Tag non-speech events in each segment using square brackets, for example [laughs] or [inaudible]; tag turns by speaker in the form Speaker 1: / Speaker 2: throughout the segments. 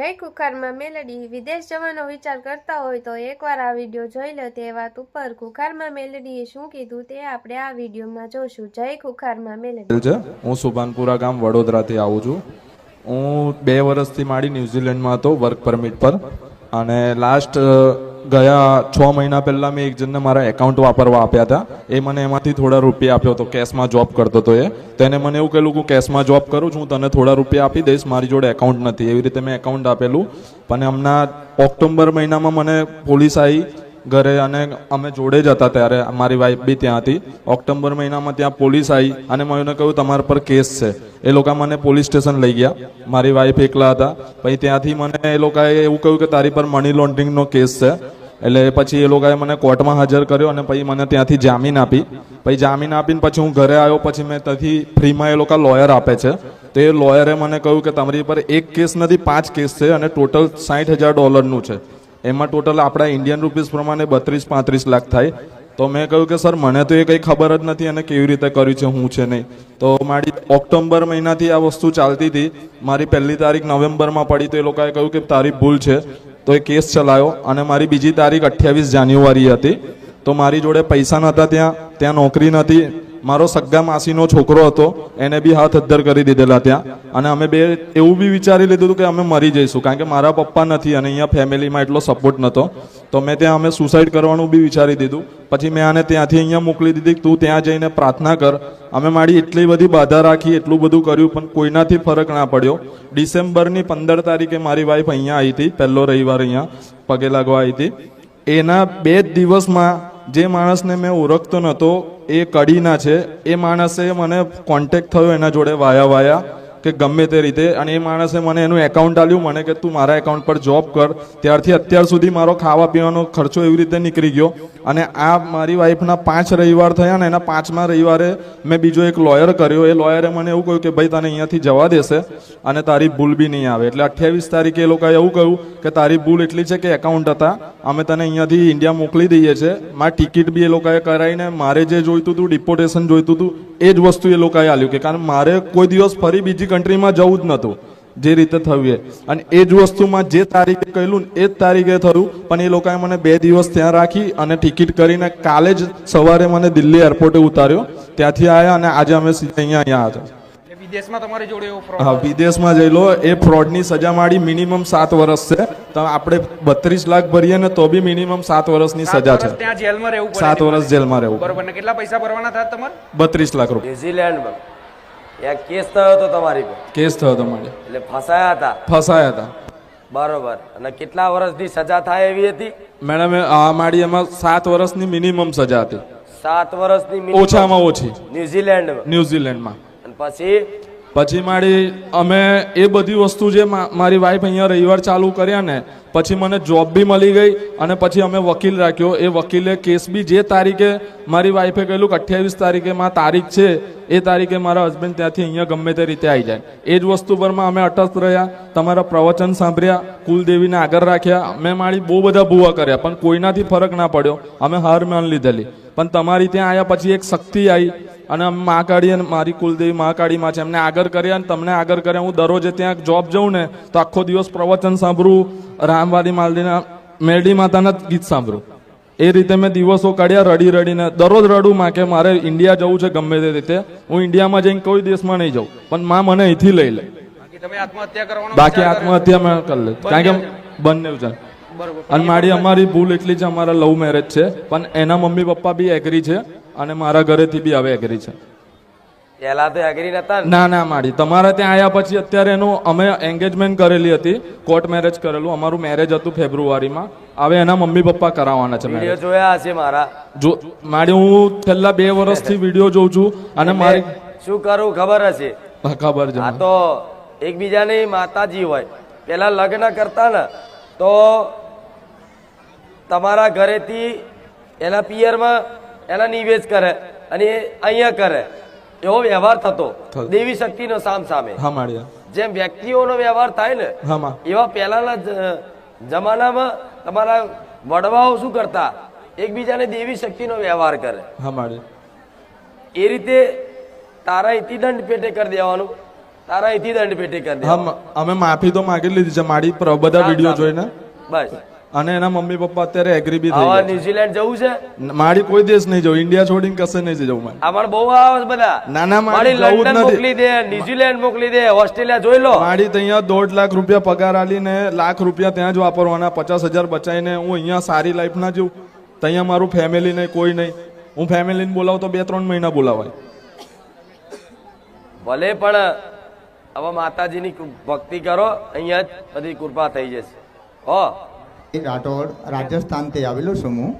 Speaker 1: જય કુખારમાં મેલડી વિદેશ જવાનો વિચાર કરતા હોય તો એકવાર આ વીડિયો જોઈ લો તે વાત ઉપર કુખારમાં મેલડીએ શું કીધું તે આપણે આ વિડીયોમાં જોશું. જય કુખારમાં મેલડી
Speaker 2: હું સુભાનપુરા ગામ વડોદરાથી આવું છું. હું બે વર્ષથી મારી ન્યુઝીલેન્ડમાં હતો, વર્ક પરમિટ પર. અને લાસ્ટ ગયા છ મહિના પહેલાં મેં એક જણને મારા એકાઉન્ટ વાપરવા આપ્યા હતા. એ મને એમાંથી થોડા રૂપિયા આપ્યો હતો કેશમાં જોબ કરતો હતો એ. તેને મને એવું કહેલું કે હું કેશમાં જોબ કરું છું તને થોડા રૂપિયા આપી દઈશ, મારી જોડે એકાઉન્ટ નથી. એવી રીતે મેં એકાઉન્ટ આપેલું. પણ હમણાં ઓક્ટોબર મહિનામાં મને પોલીસ આવી ઘરે અને અમે જોડે જ હતા ત્યારે મારી વાઈફ બી ત્યાં હતી. ઓક્ટોબર મહિનામાં ત્યાં પોલીસ આવી અને મને કહ્યું, તમારા પર કેસ છે. એ લોકો મને પોલીસ સ્ટેશન લઈ ગયા. મારી વાઈફ એકલા હતા. પછી ત્યાંથી મને એ લોકોએ એવું કહ્યું કે, તારી પર મની લોન્ડરિંગનો કેસ છે. એટલે પછી એ લોકોએ મને કોર્ટમાં હાજર કર્યો અને પછી મને ત્યાંથી જામીન આપી. પછી જામીન આપીને પછી હું ઘરે આવ્યો. પછી મેં ત્યાંથી ફ્રીમાં એ લોકો લોયર આપે છે. તો એ લોયરે મને કહ્યું કે, તમારી પર એક કેસ નથી, પાંચ કેસ છે અને ટોટલ સાઠ હજાર ડોલરનું છે. એમાં ટોટલ આપણા ઇન્ડિયન રૂપીસ પ્રમાણે બત્રીસ, પાંત્રીસ લાખ થાય. તો મેં કહ્યું કે, સર, મને તો એ કંઈ ખબર જ નથી અને કેવી રીતે કર્યું છે, હું છે નહીં. તો મારી ઓક્ટોબર મહિનાથી આ વસ્તુ ચાલતી હતી. મારી પહેલી તારીખ નવેમ્બરમાં પડી તો એ લોકોએ કહ્યું કે, તારી ભૂલ છે. તો એ કેસ ચલાવ્યો અને મારી બીજી તારીખ અઠ્યાવીસ જાન્યુઆરી હતી. તો મારી જોડે પૈસા નહોતા ત્યાં ત્યાં નોકરી નથી મારો સગા માસીનો છોકરો હતો, એને બી હાથ અદ્ધર કરી દીધેલા ત્યાં. અને અમે બે એવું બી વિચારી લીધું કે અમે મરી જઈશું, કારણ કે મારા પપ્પા નથી અને અહીંયા ફેમિલીમાં એટલો સપોર્ટ નહોતો. તો મેં ત્યાં અમે સુસાઇડ કરવાનું બી વિચારી દીધું. પછી મેં આને ત્યાંથી અહીંયા મોકલી દીધી તું ત્યાં જઈને પ્રાર્થના કર. અમે મારી એટલી બધી બાધા રાખી, એટલું બધું કર્યું, પણ કોઈનાથી ફરક ના પડ્યો. ડિસેમ્બરની પંદર તારીખે મારી વાઈફ અહીંયા આવી હતી, પહેલો રવિવાર અહીંયા પગે લાગવા આવી હતી. એના બે જ દિવસમાં જે માણસને મેં ઓળખતો નહોતો, એ કડીના છે. એ માણસે મને કોન્ટેક્ટ થયો એના જોડે વાયા વાયા. કે ગમે તે રીતે. અને એ માણસે મને એનું એકાઉન્ટ આપ્યું, મને કે તું મારા એકાઉન્ટ પર જોબ કર. ત્યારથી અત્યાર સુધી મારો ખાવા પીવાનો ખર્ચો એવી રીતે નીકળી ગયો. અને આ મારી વાઈફના પાંચ રવિવાર થયા ને એના પાંચમા રવિવારે મેં બીજો એક લોયર કર્યો. એ લોયરે મને એવું કહ્યું કે, ભાઈ, તને અહીંયાથી જવા દેશે અને તારી ભૂલ બી નહીં આવે. એટલે અઠ્યાવીસ તારીખે એ લોકોએ એવું કહ્યું કે, તારી ભૂલ એટલી છે કે એકાઉન્ટ હતા, અમે તને અહીંયાથી ઇન્ડિયા મોકલી દઈએ છીએ. મારી ટિકિટ બી એ લોકોએ કરાવીને મારે જે જોઈતું હતું ડિપોટેશન જોઈતું હતું, એ જ વસ્તુ એ લોકોએ આલ્યું કે, કારણ મારે કોઈ દિવસ ફરી બીજી કન્ટ્રીમાં જવું જ નહોતું. જે રીતે થયું એ. અને એ જ વસ્તુમાં જે તારીખે કહેલું એ જ તારીખે થયું પણ એ લોકોએ મને બે દિવસ ત્યાં રાખી અને ટિકિટ કરીને કાલે જ સવારે મને દિલ્હી એરપોર્ટે ઉતાર્યો. ત્યાંથી આવ્યા અને આજે અમે સીધા અહીંયા અહીંયા આવ્યા
Speaker 3: વિદેશમાં તમારી જોડે
Speaker 2: હા વિદેશમાં જઈ લો એ ફ્રોડની સજા માડી મિનિમમ સાત વર્ષ છે. તો આપણે બત્રીસ લાખ ભરીએ ને તો બી મિનિમમ સાત વર્ષની સજા છે.
Speaker 3: ત્યાં જેલમાં રહેવું
Speaker 2: સાત વર્ષ જેલમાં રહેવું.
Speaker 3: બરોબર કેટલા પૈસા ભરવાના થાય તમારે?
Speaker 2: બત્રીસ લાખ રૂપિયા.
Speaker 4: ન્યુઝીલેન્ડમાં. ત્યાં કેસ થયો હતો તમારી પર.
Speaker 2: કેસ થયો હતો મારે
Speaker 4: એટલે ફસાયા હતા?
Speaker 2: ફસાયા હતા.
Speaker 4: બરોબર. અને કેટલા વર્ષની સજા થાય એવી હતી?
Speaker 2: મેડમ આ મારી એમાં સાત વર્ષની મિનિમમ સજા હતી.
Speaker 4: સાત વર્ષની
Speaker 2: ઓછામાં ઓછી.
Speaker 4: ન્યુઝીલેન્ડ
Speaker 2: ન્યુઝીલેન્ડમાં.
Speaker 4: અને પછી?
Speaker 2: પછી મારી, અમે એ બધી વસ્તુ જે મારી વાઈફ અહીંયા રવિવાર ચાલુ કર્યા ને, પછી મને જોબ બી મળી ગઈ અને પછી અમે વકીલ રાખ્યો. એ વકીલે કેસ બી જે તારીખે મારી વાઈફે કહેલું કે અઠ્યાવીસ તારીખે માં તારીખ છે. એ તારીખે મારા હસબન્ડ ત્યાંથી અહીંયા ગમે તે રીતે આવી જાય. એ જ વસ્તુ પરમાં અમે અટસ્થ રહ્યા, તમારા પ્રવચન સાંભળ્યા, કુલદેવીને આગળ રાખ્યા. અમે મારી બહુ બધા ભૂવા કર્યા, પણ કોઈનાથી ફરક ના પડ્યો. અમે હાર માન લીધેલી. પણ તમારી ત્યાં આવ્યા પછી એક શક્તિ આવી અને મા કાળી અને મારી કુલદેવી મા કાળીમાં છે. એમને આગળ કર્યા અને તમને આગળ કર્યા. હું દરરોજે ત્યાં જોબ જઉં ને તો આખો દિવસ પ્રવચન સાંભળું રામવાદી માલદીના મેરડી માતાના ગીત સાંભળું. એ રીતે મેં દિવસો કાઢ્યા રડી રડીને. દરરોજ રડું માં કે મારે ઇન્ડિયા જવું છે ગમે તે રીતે. હું ઇન્ડિયામાં જઈને કોઈ દેશમાં નહીં જાઉં પણ માં મને અહીંથી લઈ લે.
Speaker 3: બાકી આત્મહત્યા
Speaker 2: બાકી આત્મહત્યા મેં કરી લે. કારણ કે બંને છે અને મારી અમારી ભૂલ એટલી છે અમારા લવ મેરેજ છે. પણ એના મમ્મી પપ્પા બી એગ્રી છે. અને મારા ઘરેથી બી હવે એગ્રી છે.
Speaker 4: પહેલા તો એગ્રી નતા ના?
Speaker 2: ના માડી તમારા ત્યાં આવ્યા પછી અત્યારે એનું અમે એન્ગેજમેન્ટ કરેલી હતી કોર્ટ મેરેજ કરેલું. અમારું મેરેજ હતું ફેબ્રુઆરીમાં હવે એના મમ્મી પપ્પા કરાવવાના છે મેં
Speaker 4: જોયા હશે મારા.
Speaker 2: જો માડી હું છેલ્લા બે વર્ષથી વીડિયો જોઉં છું અને મારી
Speaker 4: શું કરવું ખબર હશે?
Speaker 2: ખબર છે.
Speaker 4: આ તો એકબીજાની માતાજી હોય. પેલા લગ્ન કરતા ને તો તમારા ઘરેથી એના પિયરમાં એના નિવેશ કરે અને અહીંયા કરે. એવો વ્યવહાર થતો. દેવી શક્તિનો સામ સામે. જેમ વ્યક્તિઓનો વ્યવહાર થાય ને
Speaker 2: હા
Speaker 4: એવા પહેલાના જમાનામાં તમારા વડવાઓ શું કરતા? એકબીજાને દેવી શક્તિનો વ્યવહાર કરે. એ રીતે તારા ઇતિદંડ પેટે કરી દેવાનું. તારા ઇતિ દંડ પેટે કરી
Speaker 2: દેવાનું. અમે માફી તો માગી લીધી છે. મારી બધા વીડિયો જોઈને.
Speaker 4: બસ.
Speaker 2: અને એના મમ્મી પપ્પા અત્યારે એગ્રી બી થઈ ગયા
Speaker 4: ન્યુઝીલેન્ડ જવું છે?
Speaker 2: મારી કોઈ દેશ નહીં જવું. ઇન્ડિયા છોડીને કશે નહીં જવું મારે.
Speaker 4: અમારે બહુ આવે બધા.
Speaker 2: ના, ના, મારી
Speaker 4: લંડન મોકલી દે ન્યુઝીલેન્ડ મોકલી દે ઓસ્ટ્રેલિયા જોઈ લો.
Speaker 2: મારી ત્યાં દોઢ લાખ રૂપિયા પગાર આલીને લાખ રૂપિયા ત્યાં જ વાપરવાના પચાસ હજાર બચાવીને હું અહીંયા સારી લાઈફ ના જીવું ત્યાં મારું ફેમિલી નહીં કોઈ નહીં. હું ફેમિલીને બોલાવું તો બે ત્રણ મહિના બોલાવાય.
Speaker 4: ભલે પણ હવે માતાજીની ભક્તિ કરો અહીંયા જ બધી કૃપા થઈ જશે. હો.
Speaker 5: રાઠોડ રાજસ્થાનથી આવેલો છું હું.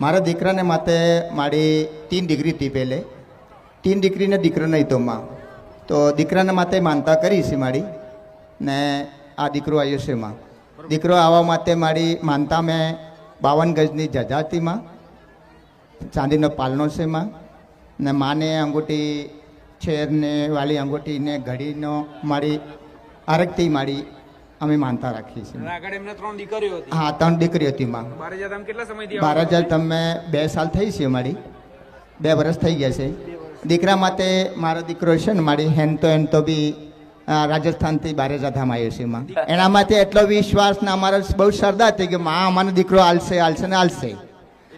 Speaker 5: મારા દીકરાને માટે મારી તીન ડિગ્રી હતી પહેલે. તીન દીકરીને દીકરો નહીં તો માં. તો દીકરાને માટે માનતા કરી છે મારી ને આ દીકરો આવ્યો છે માં. દીકરો આવવા માટે મારી માનતા મેં બાવન ગજની જજા માં. ચાંદીનો પાલનો છે માં. ને માને અંગૂઠી, છેરને વાલી અંગૂઠીને ઘડીનો મારી આરગથી મારી અમે માનતા રાખીએ
Speaker 3: છીએ. આગળ એમને ત્રણ દીકરીઓ હતી.
Speaker 5: હા ત્રણ દીકરી હતી માં.
Speaker 3: બારે જતા આમ કેટલા સમયથી
Speaker 5: બાર હજાર તમે બે સાલ થઈ છે મારી. બે વર્ષ થઈ ગયા છે. દીકરા માટે મારો દીકરો છે ને મારી હેન તો એન તો બી રાજસ્થાનથી બારે જાધામ આવ્યો છે માં. એના માટે એટલો વિશ્વાસ ને અમારો બહુ શ્રદ્ધા હતી કે માં અમારો દીકરો આલશે આલશે ને આલશે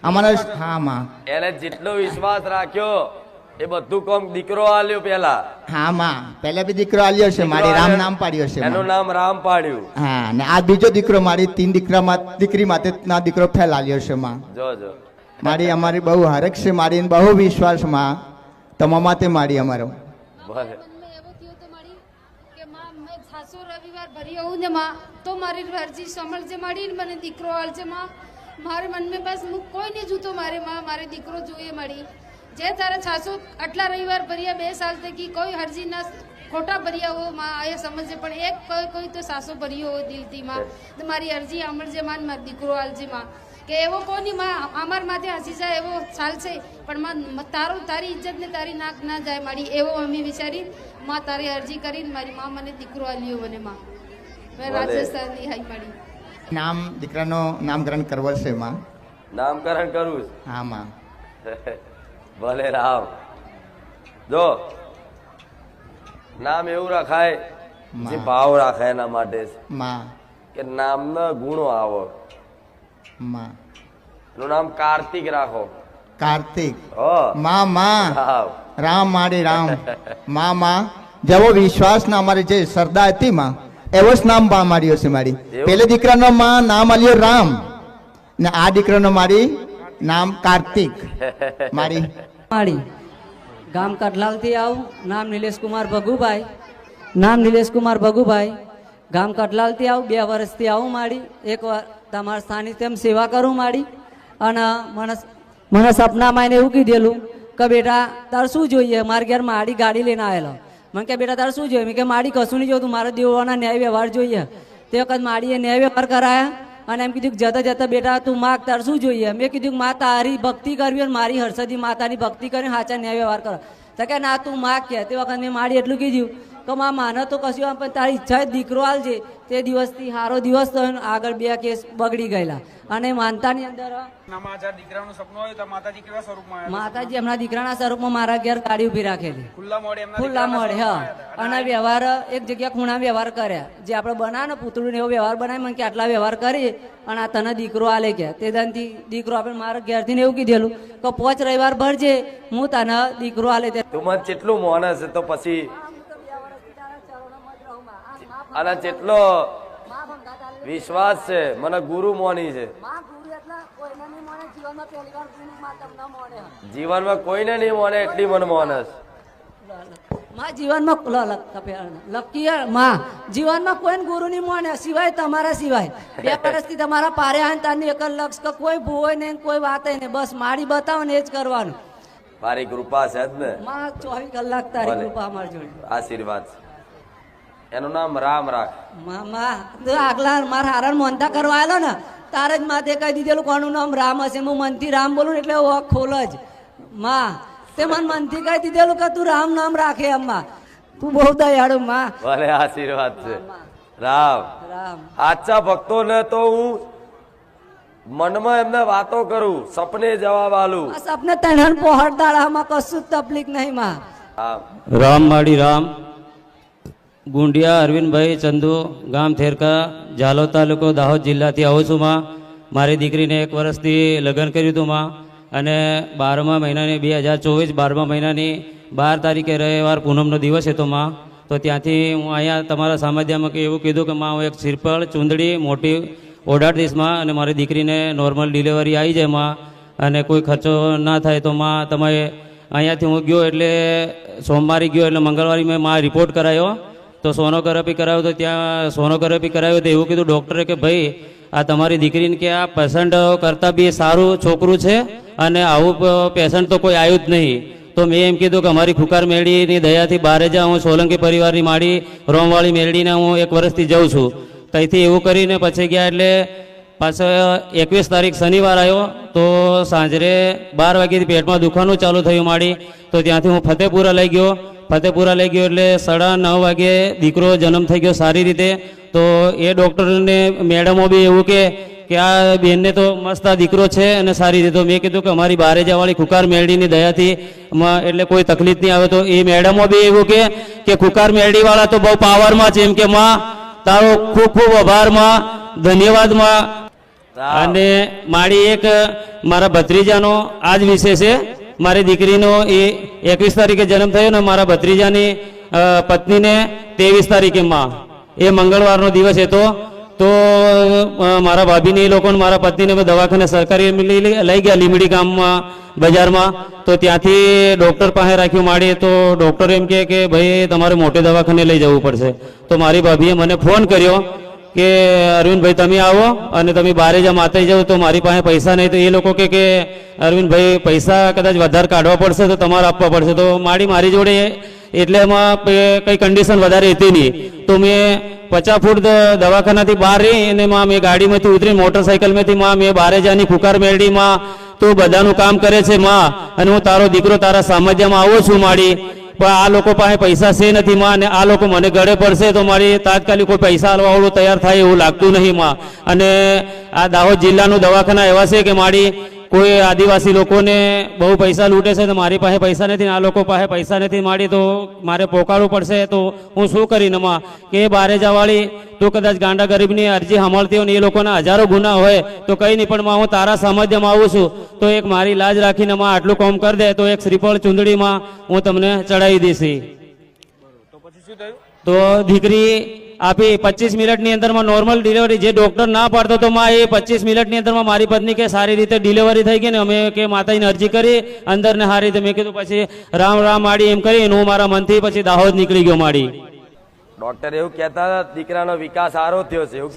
Speaker 5: અમારો હા માં.
Speaker 4: એટલે જેટલો વિશ્વાસ રાખ્યો એ બધું કોમ દીકરો આલ્યો પેલા.
Speaker 5: હા માં. પેલા બી દીકરો આલ્યો છે મારી રામ નામ પાડ્યો છે
Speaker 4: એનું નામ રામ પાડ્યું.
Speaker 5: હા ને આ બીજો દીકરો મારી તીન દીકરામાં દીકરી માટે ના દીકરો ફેલાલ્યો છે માં.
Speaker 4: જો જો.
Speaker 5: મારી અમારી બહુ હરખ છે મારી બહુ વિશ્વાસમાં તમારા માટે મારી અમારો.
Speaker 4: ભલે.
Speaker 6: માં મેં સાસુ રવિવાર ભરી આવું ને માં તો મારી અરજી સમજજે મારી ને મને દીકરો હાલજે માં. મારે મનમાં બસ હું કોઈ નહીં જોતો મારે માં. મારે દીકરો જોઈએ મારી. જે તારા સાસુ આટલા રવિવાર ભર્યા બે સાલ થકી કોઈ અરજી ના ખોટા ભર્યા હો માં આ સમજે પણ એક કોઈ કોઈ તો સાસો ભર્યો હોય દિલથી માં. તો મારી અરજી સાંભળજે માં મારો દીકરો હાલજે માં. કે એવો કોની માં? અમાર માથે હસી જાય એવો ચાલશે પણ માં તારું તારી ઇજ્જત ને તારી નાક ના જાય મારી એવો અમે વિચારી માં તારી અરજી કરીને મારી માં મને દીકરો આલ્યો મને માં. મેં. રાજસ્થાનની હાઈ પાડી.
Speaker 5: નામ દીકરાનો નામકરણ કરવો છે માં?
Speaker 4: નામકરણ કરવું
Speaker 5: હા માં.
Speaker 4: છે. [laughs] ભલે રામ. જો નામ એવું રાખાય જે ભાવ રાખે એના માટે.
Speaker 5: માં.
Speaker 4: કે નામના ગુણો આવો. એનું નામ કાર્તિક રાખો.
Speaker 5: કાર્તિક. માં માં.
Speaker 4: રામ.
Speaker 5: રામ રામ. માં માં. જેવો વિશ્વાસ ના અમારી જે શ્રદ્ધા હતી માં એવો જ નામ બા માર્યો છે મારી? પેલે દીકરાનો માં નામ આલ્યો રામ. ને આ દીકરાનો મારી નામ કાર્તિક. મારી
Speaker 7: માળી ગામ કટલાલથી આવું. નામ નિલેશ કુમાર ભગુભાઈ. નામ નિલેશ કુમાર ભગુભાઈ. ગામ કટલાલથી આવું. બે વર્ષથી આવું માડી. એક તમારા સ્થાનિક તેમ સેવા કરું માડી. અને મને મને સપનામાં એને એવું કીધેલું કે, બેટા, તારે શું જોઈએ? મારે ઘેર માડી ગાડી લઈને આવેલો. મને કે, બેટા, તારે શું જોઈએ? મેં કે, માડી કશું નહીં જોતું. મારે દેવાના ન્યાય વ્યવહાર જોઈએ. તે વખત માડીએ ન્યાય વ્યવહાર કરાયા. અને એમ કીધું જતા જતા બેટા, તું માગ તાર શું જોઈએ? મેં કીધું મા, તારી ભક્તિ કરવી અને મારી હર્ષદી માતાની ભક્તિ કરીને સાચા ન્યાય વ્યવહાર કરો. તો કે ના, તું માગ કે. તે વખત મેં મારી એટલું કીધું કે મા માને તો કશું આમ પણ તારી ઈચ્છા દીકરો હાલજે તે દિવસથી સારો દિવસ થયો આગળ બે કેસ બગડી ગયેલા. અને માનતાની અંદર
Speaker 3: દીકરાનું સપનું હોય તો માતાજી કેવા સ્વરૂપમાં
Speaker 7: માતાજી એમના દીકરાના સ્વરૂપમાં મારા ઘેર ગાડી ઊભી રાખેલી.
Speaker 3: ખુલ્લા મોડે
Speaker 7: ખુલ્લા હા. અને વ્યવહાર એક જગ્યા ખૂણા વ્યવહાર કર્યા. જે આપણે બનાવે ને પૂતળું એવો વ્યવહાર બનાવી મને કે આટલા વ્યવહાર કરી અને આ તને દીકરો આલે કે. તે દાનથી દીકરો આપણે મારા ઘેરથી ને એવું કીધેલું કે પોચ રવિવાર ભરજે હું તને દીકરો આલે તે
Speaker 4: તું મને જેટલું માનસ છે તો પછી અને જેટલો વિશ્વાસ છે મને ગુરુ મોની છે. જીવનમાં કોઈને નહીં મોને એટલી મને
Speaker 7: મોનસમાં જીવનમાં લકી માં જીવનમાં કોઈ ગુરુની મોને સિવાય તમારા સિવાય. બે [laughs] વર્ષથી તમારા પારે આને તારની એક લક્ષ કે કોઈ ભૂહોય નહીં કોઈ વાત નહીં. બસ મારી બતાવો ને એ જ કરવાનું.
Speaker 4: મારી કૃપા છે જ ને.
Speaker 7: માં ચોવીસ કલાક તારી કૃપા અમારી જોડે.
Speaker 4: આશીર્વાદ છે. એનું નામ રામ રાખ.
Speaker 7: મામા તું આગલા મારા હારણ મોનતા કરવા આવેલો ને તારે જ માથે કહી દીધેલું કોનું નામ રામ હશે. હું મનથી રામ બોલું એટલે ખોલ જ. માં તે મને મનથી કહી દીધેલું કે તું રામ નામ રાખે અમ્મા. તું બહુ દયાળુ માં.
Speaker 4: ભલે આશીર્વાદ છે. રામ.
Speaker 7: રામ.
Speaker 4: આચા ભક્તોને તો હું મનમાં એમને વાતો કરું સપને જવાબ આલું.
Speaker 7: આ સપને પહોળ દાડામાં કશું જ તકલીફ નહીં માં.
Speaker 4: રામ
Speaker 8: રામ માડી રામ. ગુંડિયા, અરવિંદભાઈ, ચંદુ, ગામ થેરકા, ઝાલોદ તાલુકો દાહોદ જિલ્લાથી આવું છું માં. મારી દીકરીને એક વર્ષથી લગ્ન કર્યું હતું માં અને બારમા મહિનાની બે હજાર ચોવીસ બારમા મહિનાની બાર તારીખે રવિવાર પૂનમનો દિવસ હતો માં. તો ત્યાંથી હું અહીંયા તમારા સામાધ્યમાં કે એવું કીધું કે માં, હું એક સિરપળ, ચૂંદડી, મોટી ઓર્ડર દઈશમાં અને મારી દીકરીને નોર્મલ ડિલિવરી આવી જાય માં અને કોઈ ખર્ચો ના થાય તો માં, તમે અહીંયાથી હું ગયો એટલે સોમવારે ગયો એટલે મંગળવારે મેં માં રિપોર્ટ કરાયો. તો સોનોગ્રાફી કરાવ્યો તો ત્યાં સોનોગ્રાફી કરાવ્યો તો એવું કીધું ડૉક્ટરે કે ભાઈ, આ તમારી દીકરીને કે આ પેશન્ટ કરતાં બી સારું છોકરું છે અને આવું પેશન્ટ તો કોઈ આવ્યું જ નહીં. તો મેં એમ કીધું કે અમારી ખુકાર મેળીની દયાથી બહાર જ, હું સોલંકી પરિવારની માડી રોમવાળી મેળીને હું એક વર્ષથી જાઉં છું. ત્યાંથી એવું કરીને પછી ગયા એટલે પાછો એકવીસ તારીખ શનિવાર આવ્યો તો સાંજરે બાર વાગ્યાથી પેટમાં દુખવાનું ચાલુ થયું માડી. તો ત્યાંથી હું ફતેપુરા લઈ ગયો. ફતેપુરા લઈ ગયો એટલે સાડા નવ વાગે દીકરો જન્મ થઈ ગયો સારી રીતે. તો એ ડૉક્ટરને મેડમો બી એવું કે કે આ બેનને તો મસ્ત આ દીકરો છે અને સારી રીતે. તો મેં કીધું કે અમારી બારે જવાળી કુકાર મેળડીની દયાથી એટલે કોઈ તકલીફ નહીં આવે. તો એ મેડમો બી એવું કે કે કુકાર મેળડીવાળા તો બહુ પાવરમાં છે એમ કે માં તારો ખૂબ ખૂબ આભારમાં ધન્યવાદમાં અને મારી એક મારા ભત્રીજાનો આ જ વિષય છે. મારી દીકરીનો એ એકવીસ તારીખે જન્મ થયો ને મારા ભત્રીજાની પત્નીને ત્રેવીસ તારીખે માં એ મંગળવારનો દિવસ હતો. તો મારા ભાભીને એ લોકોને મારા પત્નીને દવાખાને સરકારી લઈ ગયા લીમડી ગામમાં, બજારમાં. તો ત્યાંથી ડૉક્ટર પાસે રાખ્યું માડીએ તો ડૉક્ટર એમ કહે કે, ભાઈ, તમારે મોટે દવાખાને લઈ જવું પડશે. તો મારી ભાભીએ મને ફોન કર્યો. કે અરવિંદભાઈ તમે આવો અને તમે બારે જ માતા જાઓ તો મારી પાસે પૈસા નહીં. તો એ લોકો કે કે, અરવિંદભાઈ, પૈસા કદાચ વધારે કાઢવા પડશે તો તમારે આપવા પડશે. તો મારી મારી જોડે એટલે એમાં કંઈ કન્ડિશન વધારે હતી નહીં. તો મેં પચાસ ફૂટ દવાખાનાથી બહાર રહી અને માં મેં ગાડીમાંથી ઉતરી મોટરસાઇકલમાંથી માં મેં બારે જાની ફુકાર મેળડી માં. તું બધાનું કામ કરે છે માં. અને હું તારો દીકરો તારા સામાજ્યમાં આવો છું માડી પણ આ લોકો પાસે પૈસા છે નથી માં, અને આ લોકો મને ગળે પડશે તો મારી તાત્કાલિક કોઈ પૈસા આલવાવાળું તૈયાર થાય એવું લાગતું નહીં માં. અને આ દાહોદ જિલ્લાનું દવાખાના એવા છે કે મારી કોઈ આદિવાસી લોકોને બહુ પૈસા લૂંટે છે તો મારી પાસે પૈસા નથી આ લોકો પાસે પૈસા નથી મારી તો મારે પોકાળવું પડશે. તો હું શું કરીને માં કે બારે જવાળી તો કદાચ ગાંડા ગરીબની અરજી સાંભળતી હોય ને એ લોકોના હજારો ગુના હોય તો કંઈ નહીં પણ માં હું તારા સામાજ્યમાં આવું છું. તો એક મારી લાજ રાખીને માં આટલું કોમ કરી દે તો એક શ્રીફળ ચૂંદડીમાં હું તમને ચડાવી દઈશ.
Speaker 3: તો
Speaker 8: દીકરી આપી પચીસ મિનિટની અંદરમાં નોર્મલ ડિલિવરી જે ડોક્ટર ના પાડતો તો માં એ પચીસ મિનિટની અંદરમાં મારી પત્ની કે સારી રીતે ડિલિવરી થઈ ગઈ ને અમે કે માતાજીને અરજી કરી અંદર ને સારી રીતે મેં કીધું પછી રામ રામ માડી એમ કરી હું મારા મનથી પછી દાહોદ નીકળી ગયો માડી.
Speaker 4: ડોક્ટર એવું કહેતા હતા દીકરાનો વિકાસ સારો થયો છે એવું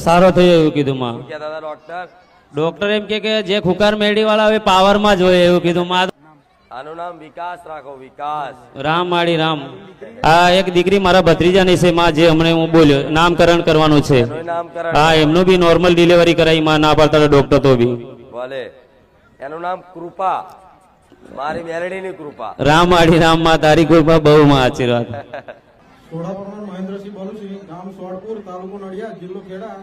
Speaker 8: સારો થયો એવું કીધું માં.
Speaker 4: કહેતા હતા ડોક્ટર
Speaker 8: ડોક્ટર એમ કે કે જે ખુકાર મેળી વાળા હવે પાવરમાં જોઈએ એવું કીધું માં.
Speaker 4: આનું નામ વિકાસ રાખો વિકાસ.
Speaker 8: રામ માળી રામ. આ એક દીકરી મારા ભત્રીજાની છે માં જે હમણાં હું બોલ્યો નામકરણ કરવાનું છે. હા એમનું બી નોર્મલ ડિલિવરી કરાવી માં ના પાડતા ડોક્ટર તો બી.
Speaker 4: ભલે. એનું નામ કૃપા. મારી મેલડીની કૃપા.
Speaker 8: રામ માડી રામમાં તારી કૃપા બહુ માં આશીર્વાદ.
Speaker 9: સોડા પરમાર મહેન્દ્રસિંહ બોલું છું ગામ સોડપુર તાલુકો નડિયા જિલ્લો ખેડા.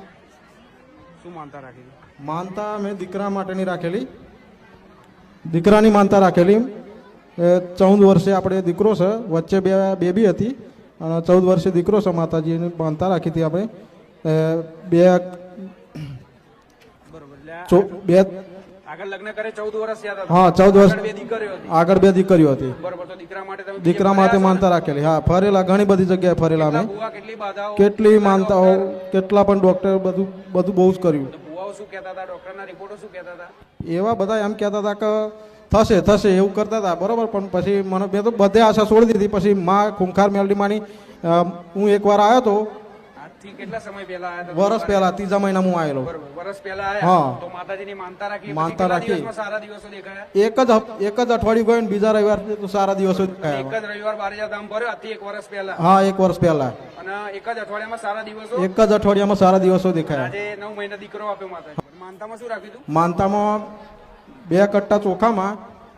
Speaker 3: શું માનતા રાખેલી?
Speaker 9: માનતા મેં દીકરા માટેની રાખેલી. દીકરાની માનતા રાખેલી. ચૌદ વર્ષે આપણે દીકરો છે વચ્ચે બે બેબી હતી અને ચૌદ વર્ષે દીકરો છે માતાજીની માનતા રાખી હતી આપણે. બે બે હા ચૌદ વર્ષ
Speaker 3: આગળ બે દીકરીઓ હતી. દીકરા માટે
Speaker 9: માનતા રાખેલી. હા ફરેલા ઘણી બધી જગ્યાએ ફરેલા અમે.
Speaker 3: કેટલી માનતા
Speaker 9: કેટલી પણ ડોક્ટર બધું બધું બહુ જ કર્યું. એવા બધા એમ કહેતા હતા કે થશે થશે એવું કરતા હતા બરોબર? પણ પછી મને મેં તો બધે આશા છોડી દીધી. પછી માં ખૂંખાર મેલડીમાંની માની હું એકવાર આવ્યો હતો
Speaker 3: વર્ષ કેટલા સમય પહેલા
Speaker 9: ત્રીજા મહિના હું આવેલો
Speaker 3: બરોબર વરસ પહેલા
Speaker 9: હા.
Speaker 3: માનતા રાખી
Speaker 9: માનતા રાખી.
Speaker 3: સારા દિવસો દેખાયા?
Speaker 9: એક જ એક જ અઠવાડિયું ગયું ને બીજા રવિવાર તો સારા દિવસો
Speaker 3: એક જ રવિવાર બારેજા ધામ ભર્યો એક વર્ષ પહેલા.
Speaker 9: હા એક વર્ષ પહેલા.
Speaker 3: અને એક જ અઠવાડિયામાં સારા દિવસો?
Speaker 9: એક જ અઠવાડિયામાં સારા દિવસો દેખાયા.
Speaker 3: આજે નવ મહિના દીકરો આપ્યો માતા માનતામાં શું રાખ્યું
Speaker 9: માનતામાં બે કટ્ટા ચોખામાં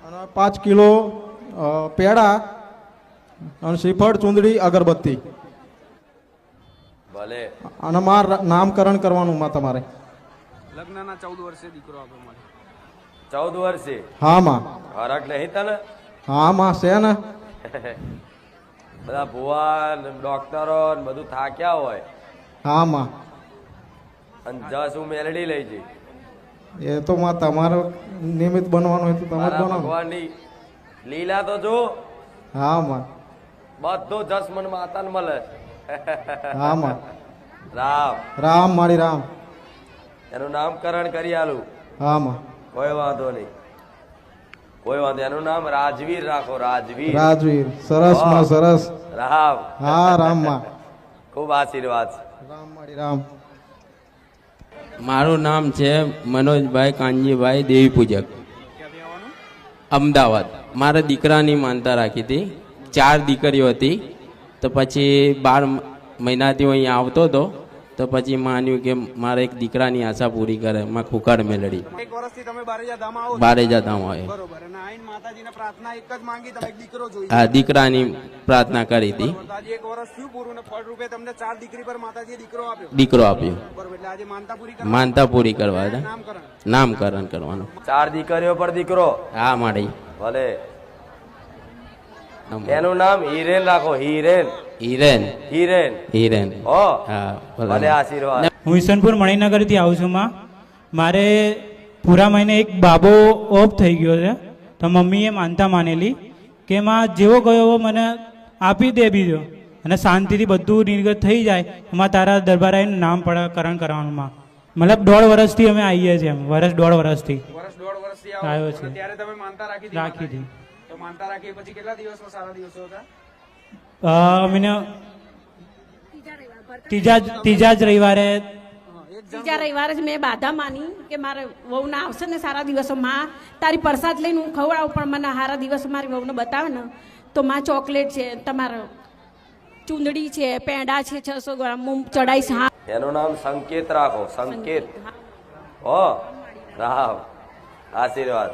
Speaker 9: અને પાંચ કિલો પેડા અને શ્રીફળ ચૂંદડી અગરબત્તી.
Speaker 4: ભલે.
Speaker 9: અને માર નામકરણ કરવાનું માં તમારે.
Speaker 3: લગ્નના ચૌદ વર્ષે દીકરો આપ્યો મને.
Speaker 4: ચૌદ વર્ષે?
Speaker 9: હા માં.
Speaker 4: હરક નહીં તને?
Speaker 9: હા માં છે ને. [laughs]
Speaker 4: બધા ભુવા ડોક્ટરો ને બધું થાક્યા હોય.
Speaker 9: હા માં.
Speaker 4: અને જસ હું મેલડી લઈ જઈ
Speaker 9: એ તો માં તમારો નિમિત્ત બનવાનું હોય તો તમે જ બનાવો
Speaker 4: ભગવાનની લીલા તો જો.
Speaker 9: હા માં.
Speaker 4: બધું જસ મન માતાને મળે.
Speaker 9: હા માં.
Speaker 4: રામ.
Speaker 9: રામ મારી રામ.
Speaker 4: એનું નામકરણ કરી આલું.
Speaker 9: હા માં.
Speaker 4: કોઈ વાંધો નહીં. કોઈ વાંધો એનું નામ રાજવીર રાખો રાજવીર.
Speaker 9: રાજવીર. સરસમાં સરસ.
Speaker 4: રામ.
Speaker 9: હા રામમાં. [laughs]
Speaker 4: ખૂબ આશીર્વાદ. છે
Speaker 9: રામ મારી રામ.
Speaker 10: મારું નામ છે મનોજભાઈ કાનજીભાઈ દેવી પૂજક. અમદાવાદ. મારા દીકરાની માનતા રાખી હતી. ચાર દીકરીઓ હતી. તો પછી બાર મહિનાથી હું અહીંયા આવતો હતો. તો પછી માન્યું કે મારે એક દીકરાની આશા પૂરી કરે માં ખુકાડ મેલડી.
Speaker 3: એક વર્ષથી તમે બારેજા ધામ આવો
Speaker 10: બારેજા ધામ આવે
Speaker 3: બરોબર અને આઈન માતાજીને પ્રાર્થના એક જ માંગી તમે એક દીકરો જોઈ.
Speaker 10: હા દીકરાની પ્રાર્થના કરી હતી.
Speaker 3: આજે એક વર્ષ થયું પૂરું ને ફળ રૂપે તમને ચાર દીકરી પર માતાજીએ દીકરો આપ્યો.
Speaker 10: દીકરો આપ્યો.
Speaker 3: બરોબર એટલે આજે માનતા પૂરી કરવા
Speaker 10: માનતા પૂરી કરવા હતા.
Speaker 3: નામકરણ?
Speaker 10: નામકરણ કરવાનું.
Speaker 4: ચાર દીકરીઓ પર દીકરો?
Speaker 10: હા માડી
Speaker 4: ભલે. એનું નામ હિરેન રાખો હિરેન.
Speaker 10: હિરેન.
Speaker 4: હિરેન.
Speaker 10: હિરેન.
Speaker 4: ઓ
Speaker 10: હા
Speaker 4: ભલે આશીર્વાદ.
Speaker 11: હું ઈસનપુર મણિનગરથી આવું છું માં. મારે પૂરા મહિને એક બાબો ઓફ થઈ ગયો છે. તો મમ્મીએ માનતા માનેલી કે માં જેવો ગયો એવો મને આપી દે બીજો. અને શાંતિથી બધું નિર્ગત થઈ જાય. એમાં તારા દરબાર આવીને નામ કરણ કરવાનું માં. મતલબ દોઢ વર્ષથી અમે આવીએ છીએ એમ. વર્ષ દોઢ વર્ષથી. આવ્યો છે.
Speaker 3: ત્યારે તમે માનતા રાખી
Speaker 11: રાખી હતી
Speaker 3: તો માનતા રાખી પછી કેટલા દિવસમાં સારા દિવસો હતા?
Speaker 11: અ, અમને ત્રીજા જ- ત્રીજા જ રવિવારે
Speaker 12: ત્રીજા રવિવારે જ મેં બાધા માની કે મારે વહુના આવશે ને સારા દિવસોમાં તારી પ્રસાદ લઈને હું ખવડાવું પણ મને સારા દિવસો મારી વહુને બતાવે ને તો માં ચોકલેટ છે તમારો ચૂંદડી છે પેંડા છે છસો ગ્રામ. હું ચડાઈશ હા.
Speaker 4: એનું નામ સંકેત રાખો સંકેત. હો. રામ આશીર્વાદ.